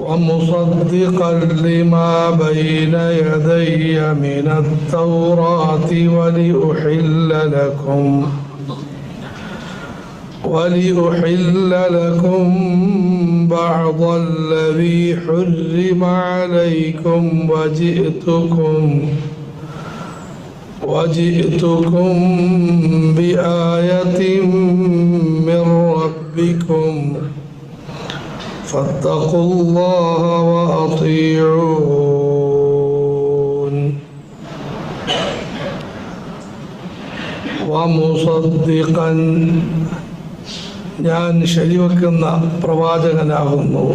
ومصدقا لما بين يدي من التوراة ولأحل لكم ولأحل لكم بعض الذي حرم عليكم وجئتكم وجئتكم بآية فاتقوا الله وأطيعون ومصدقا ഞാൻ ശരിവെക്കുന്ന പ്രവാചകനാകുന്നു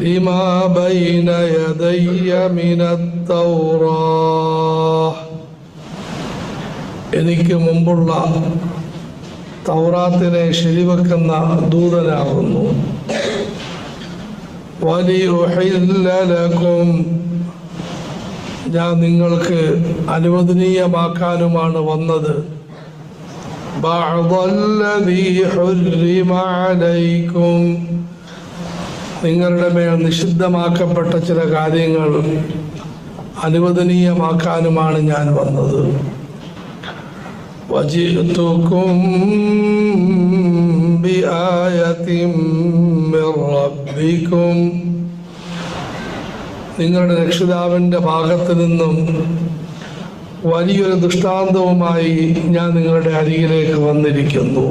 ലിമാ ബൈന യദയ്യ മിനത്തൗറാ എനിക്ക് മുമ്പുള്ള തൗറാത്തിനെ ശരിവെക്കുന്ന ദൂതനാകുന്നു. വലിയും ഞാൻ നിങ്ങൾക്ക് അനുവദനീയമാക്കാനുമാണ് വന്നത്. നിങ്ങളുടെ മേൽ നിഷിദ്ധമാക്കപ്പെട്ട ചില കാര്യങ്ങൾ അനുവദനീയമാക്കാനുമാണ് ഞാൻ വന്നത്. وجئتكم بآية من ربكم. നിങ്ങളുടെ രക്ഷിതാവിന്റെ ഭാഗത്ത് നിന്നും വലിയൊരു ദൃഷ്ടാന്തവുമായി ഞാൻ നിങ്ങളുടെ അരികിലേക്ക് വന്നിരിക്കുന്നു.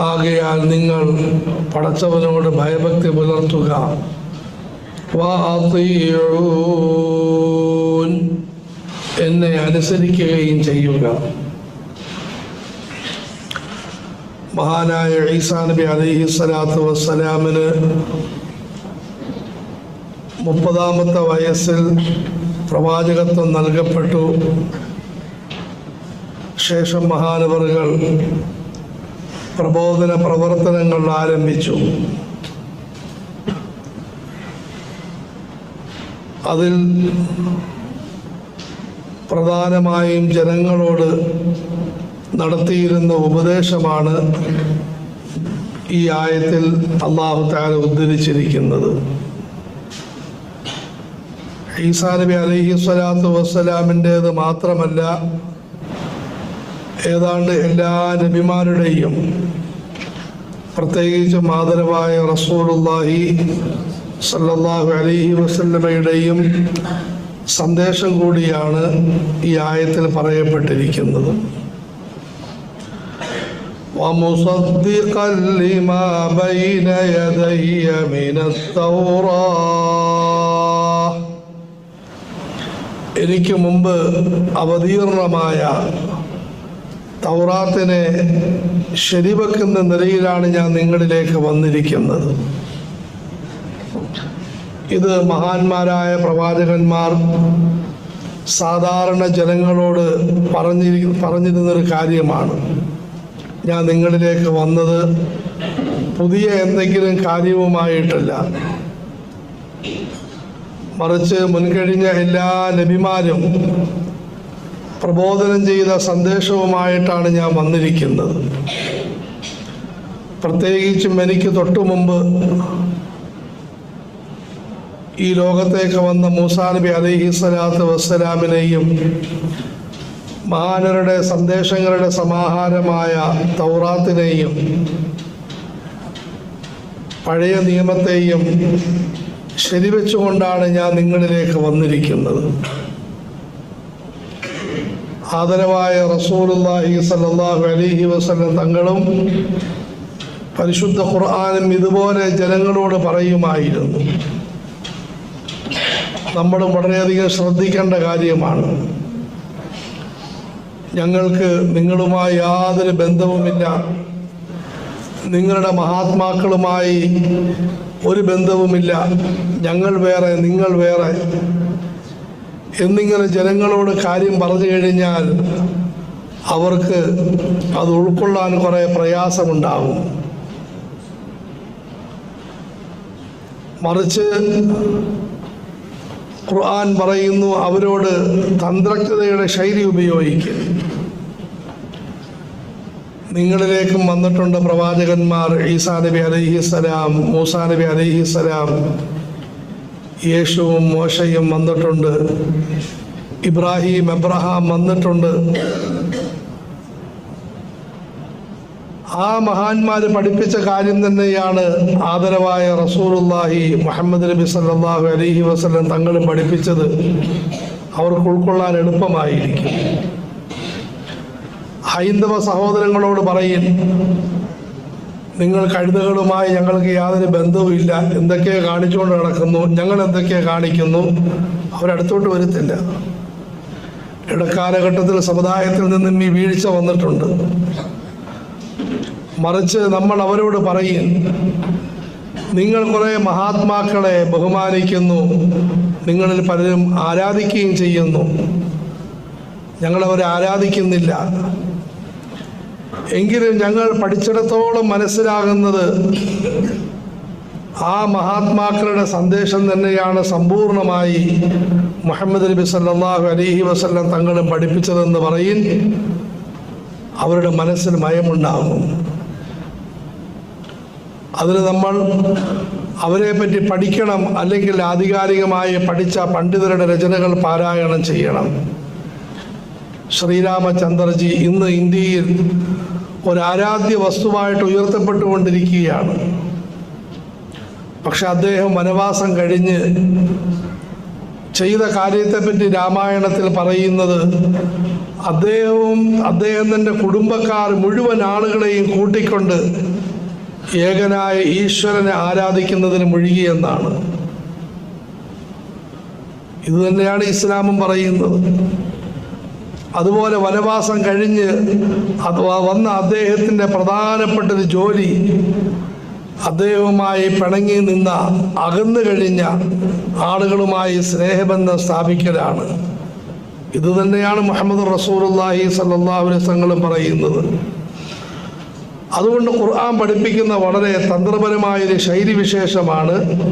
ആകയാൽ നിങ്ങൾ പടച്ചവനോട് ഭയഭക്തി പുലർത്തുക. എന്നെ അനുസരിക്കുകയും ചെയ്യുക. മഹാനായ ഈസാ നബി അലൈഹി സ്വലാത്തു വസ്സലാമിന് മുപ്പതാമത്തെ വയസ്സിൽ പ്രവാചകത്വം നൽകപ്പെട്ടു. ശേഷം മഹാനവറുകൾ പ്രബോധന പ്രവർത്തനങ്ങൾ ആരംഭിച്ചു. അതിൽ പ്രധാനമായും ജനങ്ങളോട് നടത്തിയിരുന്ന ഉപദേശമാണ് ഈ ആയത്തിൽ അള്ളാഹു താല ഉദ്ധരിച്ചിരിക്കുന്നത്. ഈസാ നബി അലഹി സ്വലാത്തു വസ്സലാമിന്റേത് മാത്രമല്ല ഏതാണ്ട് എല്ലാ നബിമാരുടെയും പ്രത്യേകിച്ച് മാതൃവായ റസൂലുള്ളാഹി സല്ലല്ലാഹു അലൈഹി വസല്ലമയുടെയും സന്ദേശം കൂടിയാണ് ഈ ആയത്തിൽ പറയപ്പെട്ടിരിക്കുന്നത് ومصدقا لما بين يدي من التوراة എനിക്ക് മുമ്പ് അവതീർണമായ തൗറാത്തിനെ ശരിവെക്കുന്ന നിലയിലാണ് ഞാൻ നിങ്ങളിലേക്ക് വന്നിരിക്കുന്നത് ഇത് മഹാന്മാരായ പ്രവാചകന്മാർ സാധാരണ ജനങ്ങളോട് പറഞ്ഞിരി പറഞ്ഞിരുന്നൊരു കാര്യമാണ്. ഞാൻ നിങ്ങളിലേക്ക് വന്നത് പുതിയ എന്തെങ്കിലും കാര്യവുമായിട്ടല്ല. മറിച്ച് മുൻകഴിഞ്ഞ എല്ലാ നബിമാരും പ്രബോധനം ചെയ്ത സന്ദേശവുമായിട്ടാണ് ഞാൻ വന്നിരിക്കുന്നത്. പ്രത്യേകിച്ചും എനിക്ക് തൊട്ടു മുമ്പ് ഈ ലോകത്തേക്ക് വന്ന മൂസാ നബി അലൈഹി സ്വലാത്തു വസ്സലാമിനെയും മഹാനരുടെ സന്ദേശങ്ങളുടെ സമാഹാരമായ തൗറാത്തിനെയും പഴയ നിയമത്തെയും ശരിവെച്ചുകൊണ്ടാണ് ഞാൻ നിങ്ങളിലേക്ക് വന്നിരിക്കുന്നത്. ആദരവായ റസൂലുള്ളാഹി സല്ലല്ലാഹു അലൈഹി വസ്ലം തങ്ങളും പരിശുദ്ധ ഖുർആാനും ഇതുപോലെ ജനങ്ങളോട് പറയുമായിരുന്നു. നമ്മൾ വളരെയധികം ശ്രദ്ധിക്കേണ്ട കാര്യമാണ്. ഞങ്ങൾക്ക് നിങ്ങളുമായി യാതൊരു ബന്ധവുമില്ല. നിങ്ങളുടെ മഹാത്മാക്കളുമായി ഒരു ബന്ധവുമില്ല. ഞങ്ങൾ വേറെ നിങ്ങൾ വേറെ. എന്നിങ്ങനെ ജനങ്ങളോട് കാര്യം പറഞ്ഞു കഴിഞ്ഞാൽ അവർക്ക് അത് ഉൾക്കൊള്ളാൻ കുറേ പ്രയാസമുണ്ടാകും. മറിച്ച് ഖുർആൻ പറയുന്നു അവരോട് തന്ത്രജ്ഞതയുടെ ശൈലി ഉപയോഗിക്കും. നിങ്ങളിലേക്കും വന്നിട്ടുണ്ട് പ്രവാചകന്മാർ ഈസാ നബി അലൈഹിസ്സലാം മൂസാ നബി അലൈഹിസ്സലാം യേശുവും മോശയും വന്നിട്ടുണ്ട് ഇബ്രാഹിം എബ്രഹാം വന്നിട്ടുണ്ട്. ആ മഹാന്മാർ പഠിപ്പിച്ച കാര്യം തന്നെയാണ് ആദരവായ റസൂലുള്ളാഹി മുഹമ്മദ് നബി സല്ലാഹു അലഹി വസ്ലം തങ്ങൾ പഠിപ്പിച്ചത്. അവർക്ക് ഉൾക്കൊള്ളാൻ എളുപ്പമായിരിക്കും. ഹൈന്ദവ സഹോദരങ്ങളോട് പറയും നിങ്ങൾ കഴുതകളുമായി ഞങ്ങൾക്ക് യാതൊരു ബന്ധവുമില്ല എന്തൊക്കെ കാണിച്ചുകൊണ്ട് നടക്കുന്നു. ഞങ്ങൾ എന്തൊക്കെ കാണിക്കുന്നു. അവരടുത്തോട്ട് വരുത്തില്ല. ഇടക്കാലഘട്ടത്തിൽ സമുദായത്തിൽ നിന്നും ഈ വീഴ്ച വന്നിട്ടുണ്ട്. മറിച്ച് നമ്മൾ അവരോട് പറയും നിങ്ങൾ കുറേ മഹാത്മാക്കളെ ബഹുമാനിക്കുന്നു. നിങ്ങളിൽ പലരും ആരാധിക്കുകയും ചെയ്യുന്നു. ഞങ്ങളവരെ ആരാധിക്കുന്നില്ല. എങ്കിലും ഞങ്ങൾ പഠിച്ചിടത്തോളം മനസ്സിലാകുന്നത് ആ മഹാത്മാക്കളുടെ സന്ദേശം തന്നെയാണ് സമ്പൂർണമായി മുഹമ്മദ് നബി സല്ലാഹു അലഹി വസ്ല്ലാം തങ്ങളും പഠിപ്പിച്ചതെന്ന് പറയും. അവരുടെ മനസ്സിൽ മയമുണ്ടാകും. അതിന് നമ്മൾ അവരെ പറ്റി പഠിക്കണം അല്ലെങ്കിൽ ആധികാരികമായി പഠിച്ച പണ്ഡിതരുടെ രചനകൾ പാരായണം ചെയ്യണം. ശ്രീരാമചന്ദ്രജി ഇന്ന് ഇന്ത്യയിൽ ഒരു ആരാധ്യ വസ്തുവായിട്ട് ഉയർത്തപ്പെട്ടുകൊണ്ടിരിക്കുകയാണ്. പക്ഷെ അദ്ദേഹം വനവാസം കഴിഞ്ഞ് ചെയ്ത കാര്യത്തെപ്പറ്റി രാമായണത്തിൽ പറയുന്നത് അദ്ദേഹവും അദ്ദേഹത്തിന്റെ കുടുംബക്കാർ മുഴുവൻ ആളുകളെയും കൂട്ടിക്കൊണ്ട് ഏകനായ ഈശ്വരനെ ആരാധിക്കുന്നതിന് മുഴുകിയെന്നാണ് ഇത് തന്നെയാണ് ഇസ്ലാമും പറയുന്നത്. അതുപോലെ വനവാസം കഴിഞ്ഞ് അഥവാ വന്ന അദ്ദേഹത്തിന്റെ പ്രധാനപ്പെട്ടൊരു ജോലി അദ്ദേഹവുമായി പിണങ്ങി നിന്ന അകന്നു കഴിഞ്ഞ ആളുകളുമായി സ്നേഹബന്ധം സ്ഥാപിക്കലാണ്. ഇത് തന്നെയാണ് മുഹമ്മദ് റസൂലുള്ളാഹി അല്ലാഹി അലൈഹി തങ്ങളും പറയുന്നത്. അതുകൊണ്ട് ഖുർആൻ പഠിപ്പിക്കുന്ന വളരെ തന്ത്രപരമായൊരു ശൈലി വിശേഷമാണ്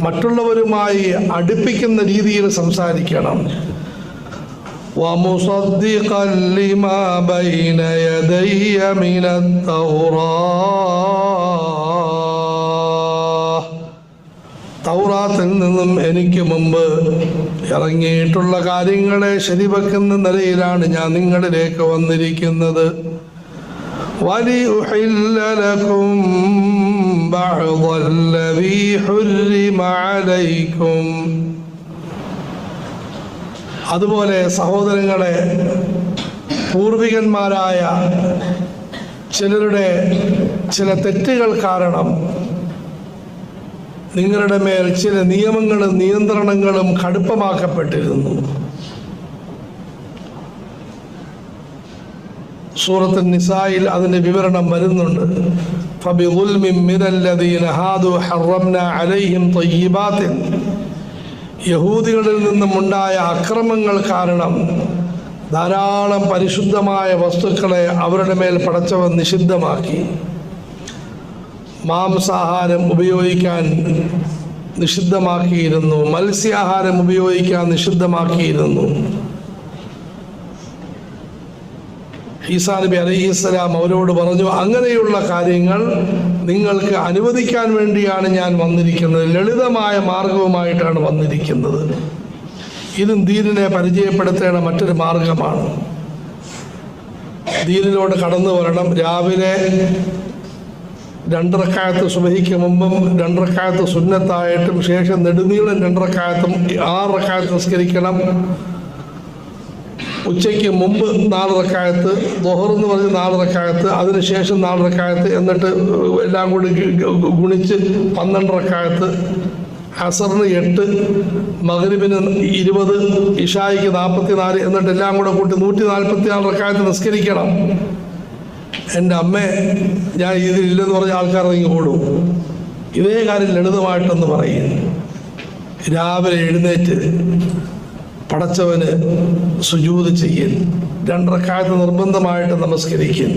മറ്റുള്ളവരുമായി അടുപ്പിക്കുന്ന രീതിയിൽ സംസാരിക്കണം ومصدقا لما بين يدي من التوراة തൗറാത്തിൽ നിന്നും എനിക്ക് മുമ്പ് ഇറങ്ങിയിട്ടുള്ള കാര്യങ്ങളെ ശരിവെക്കുന്ന നിലയിലാണ് ഞാൻ നിങ്ങളിലേക്ക് വന്നിരിക്കുന്നത് ولأحل لكم بعض الذي حرم عليكم അതുപോലെ സഹോദരങ്ങളെ പൂർവികന്മാരായ ചിലരുടെ ചില തെറ്റുകൾ കാരണം നിങ്ങളുടെ മേൽ ചില നിയമങ്ങളും നിയന്ത്രണങ്ങളും കടുപ്പമാക്കപ്പെട്ടിരുന്നു സൂറത്ത് നിസായിൽ അതിൻ്റെ വിവരണം വരുന്നുണ്ട് فبظلم من الذين هادوا حرمنا عليهم طيبات യഹൂദികളിൽ നിന്നും ഉണ്ടായ അക്രമങ്ങൾ കാരണം ധാരാളം പരിശുദ്ധമായ വസ്തുക്കളെ അവരുടെ മേൽ പടച്ചവൻ നിഷിദ്ധമാക്കി മാംസാഹാരം ഉപയോഗിക്കാൻ നിഷിദ്ധമാക്കിയിരുന്നു മത്സ്യാഹാരം ഉപയോഗിക്കാൻ നിഷിദ്ധമാക്കിയിരുന്നു ഈസാ നബി അലൈഹിസ്സലാം അവരോട് പറഞ്ഞു അങ്ങനെയുള്ള കാര്യങ്ങൾ നിങ്ങൾക്ക് അനുവദിക്കാൻ വേണ്ടിയാണ് ഞാൻ വന്നിരിക്കുന്നത്. ലളിതമായ മാർഗവുമായിട്ടാണ് വന്നിരിക്കുന്നത്. ഇതും ദീനിനെ പരിചയപ്പെടുത്തേണ്ട മറ്റൊരു മാർഗമാണ്. ദീനിലോട് കടന്നു വരണം. രാവിലെ രണ്ടരക്കാലത്ത് സുബഹിക്ക് മുമ്പും രണ്ടരക്കാലത്ത് സുന്നത്തായിട്ടും ശേഷം നെടുനീളം രണ്ടരക്കാലത്തും ആറരക്കാലത്ത് നിസ്കരിക്കണം. ഉച്ചയ്ക്ക് മുമ്പ് നാല് റക്കായത്ത് ദൊഹർ എന്ന് പറഞ്ഞ് നാല് റക്കായത്ത് അതിനുശേഷം നാല് റക്കായത്ത് എന്നിട്ട് എല്ലാം കൂടി ഗുണിച്ച് പന്ത്രണ്ട് റക്കായത്ത് അസറിന് എട്ട് മകരിബിന് ഇരുപത് ഇഷായിക്ക് നാൽപ്പത്തി നാല് എന്നിട്ട് എല്ലാം കൂടെ കൂട്ടി നൂറ്റി നാൽപ്പത്തി നാല് റക്കായത്ത് നിസ്കരിക്കണം. എന്റെ അമ്മ ഞാൻ ഇതിലില്ലെന്ന് പറഞ്ഞ ആൾക്കാർ ഇറങ്ങി ഓടും ഇതേ കാര്യം ലളിതമായിട്ടെന്ന് പറയും. രാവിലെ എഴുന്നേറ്റ് പടച്ചവന് സുജൂത് ചെയ്യൽ. രണ്ടറക്കാലത്ത് നിർബന്ധമായിട്ട് നമസ്കരിക്കും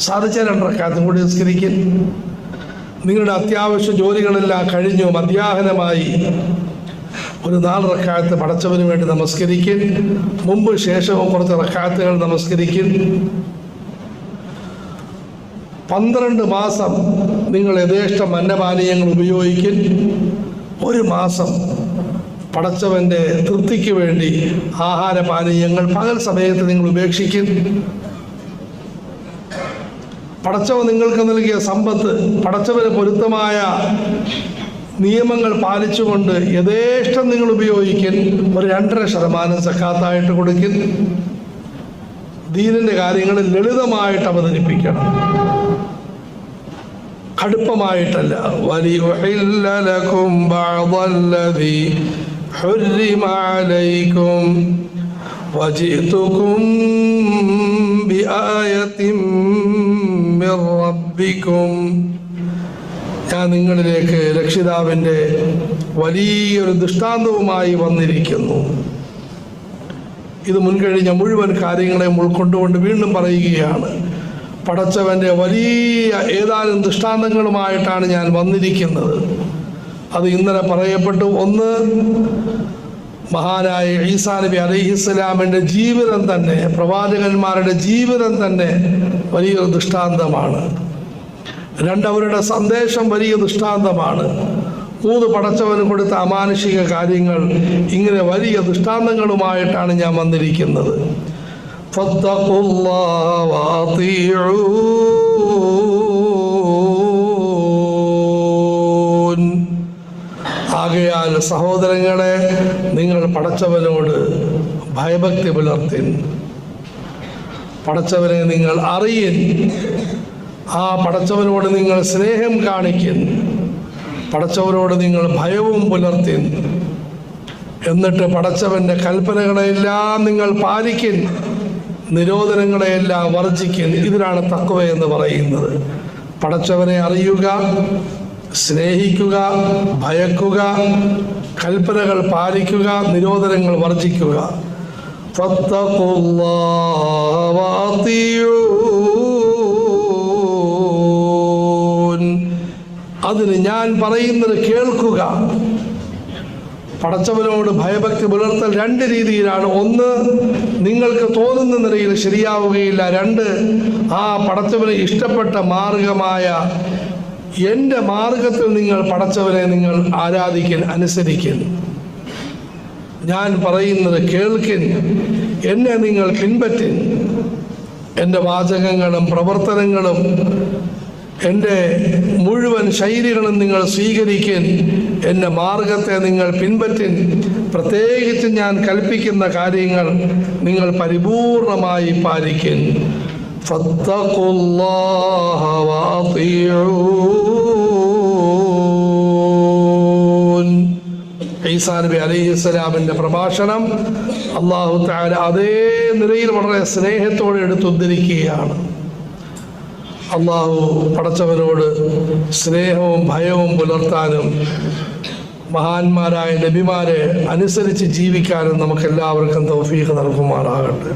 സാധിച്ച രണ്ടറക്കാലത്തും കൂടി നമസ്കരിക്കും നിങ്ങളുടെ അത്യാവശ്യ ജോലികളെല്ലാം കഴിഞ്ഞു മധ്യാഹ്നമായി ഒരു നാല് റക്കായത്ത് പടച്ചവന് വേണ്ടി നമസ്കരിക്കും മുമ്പ് ശേഷവും കുറച്ച് റക്കാലത്തുകൾ നമസ്കരിക്കും പന്ത്രണ്ട് മാസം നിങ്ങൾ യഥേഷ്ടം അന്നപാനീയങ്ങൾ ഉപയോഗിക്കും ഒരു മാസം പടച്ചവന്റെ തൃപ്തിക്ക് വേണ്ടി ആഹാരപാനീയങ്ങൾ പകൽ സമയത്ത് നിങ്ങൾ ഉപേക്ഷിക്കും. പടച്ചവൻ നിങ്ങൾക്ക് നൽകിയ സമ്പത്ത് പടച്ചവന് പൊരുത്തമായ നിയമങ്ങൾ പാലിച്ചുകൊണ്ട് യഥേഷ്ടം നിങ്ങൾ ഉപയോഗിക്കും. ഒരു രണ്ടര ശതമാനം സക്കാത്തായിട്ട് കൊടുക്കും. ദീനിന്റെ കാര്യങ്ങൾ ലളിതമായിട്ട് അവതരിപ്പിക്കണം. കടുപ്പമായിട്ടല്ല. വലിയ حرم عليكم وجئتكم بآية من ربكم ഞാൻ നിങ്ങളിലേക്ക് രക്ഷിതാവിൻ്റെ വലിയൊരു ദൃഷ്ടാന്തവുമായി വന്നിരിക്കുന്നു ഇത് മുൻകഴിഞ്ഞ മുഴുവൻ കാര്യങ്ങളെയും ഉൾക്കൊണ്ടുകൊണ്ട് വീണ്ടും പറയുകയാണ് പടച്ചവൻ്റെ വലിയ ഏതാനും ദൃഷ്ടാന്തങ്ങളുമായിട്ടാണ് ഞാൻ വന്നിരിക്കുന്നത് അത് ഇന്നലെ പറയപ്പെട്ടു. ഒന്ന് മഹാനായ ഈസാ നബി അലൈഹിസ്സലാമിന്റെ ജീവിതം തന്നെ പ്രവാചകന്മാരുടെ ജീവിതം തന്നെ വലിയൊരു ദൃഷ്ടാന്തമാണ്. രണ്ടവരുടെ സന്ദേശം വലിയ ദൃഷ്ടാന്തമാണ്. കൂത് പടച്ചവന് കൊടുത്ത അമാനുഷിക കാര്യങ്ങൾ ഇങ്ങനെ വലിയ ദൃഷ്ടാന്തങ്ങളുമായിട്ടാണ് ഞാൻ വന്നിരിക്കുന്നത്. ഫത്തഖുല്ലാഹ് വാതിഉ ആകയാൽ സഹോദരങ്ങളെ നിങ്ങൾ പടച്ചവനോട് ഭയഭക്തി പുലർത്തിൻ. പടച്ചവനെ നിങ്ങൾ അറിയിൻ. ആ പടച്ചവനോട് നിങ്ങൾ സ്നേഹം കാണിക്കിൻ. പടച്ചവനോട് നിങ്ങൾ ഭയവും പുലർത്തിൻ. എന്നിട്ട് പടച്ചവന്റെ കൽപ്പനകളെല്ലാം നിങ്ങൾ പാലിക്കിൻ. നിരോധനങ്ങളെയെല്ലാം വർജിക്കിൻ. ഇതിനാണ് തക്കവ എന്ന് പറയുന്നത്. പടച്ചവനെ അറിയുക. സ്നേഹിക്കുക ഭയക്കുക കൽപ്പനകൾ പാലിക്കുക നിരോധനങ്ങൾ വർജിക്കുക. അതിന് ഞാൻ പറയുന്നത് കേൾക്കുക. പടച്ചവനോട് ഭയഭക്തി പുലർത്തൽ രണ്ട് രീതിയിലാണ്. ഒന്ന് നിങ്ങൾക്ക് തോന്നുന്ന നിലയിൽ ശരിയാവുകയില്ല. രണ്ട് ആ പടച്ചവന് ഇഷ്ടപ്പെട്ട മാർഗമായ എന്റെ മാർഗത്തിൽ നിങ്ങൾ പടച്ചവനെ നിങ്ങൾ ആരാധിക്കൻ അനുസരിക്കൻ ഞാൻ പറയുന്നത് കേൾക്കൻ എന്നെ നിങ്ങൾ പിൻപറ്റൻ. എന്റെ വാചകങ്ങളും പ്രവർത്തനങ്ങളും എന്റെ മുഴുവൻ ശൈലികളും നിങ്ങൾ സ്വീകരിക്കൻ എന്റെ മാർഗത്തെ നിങ്ങൾ പിൻപറ്റൻ. പ്രത്യേകിച്ച് ഞാൻ കൽപ്പിക്കുന്ന കാര്യങ്ങൾ നിങ്ങൾ പരിപൂർണമായി പാലിക്കൻ. ഫത്തഖുല്ലാഹ വാതിഊ ഈസാ നബി അലൈഹി സ്വലാമിന്റെ പ്രഭാഷണം അള്ളാഹു താല അതേ നിലയിൽ വളരെ സ്നേഹത്തോടെ എടുത്തുദ്ധരിക്കുകയാണ്. അള്ളാഹു പടച്ചവനോട് സ്നേഹവും ഭയവും പുലർത്താനും മഹാന്മാരായ നബിമാരെ അനുസരിച്ച് ജീവിക്കാനും നമുക്കെല്ലാവർക്കും തൗഫീഖ് നൽകുമാറാകട്ടെ.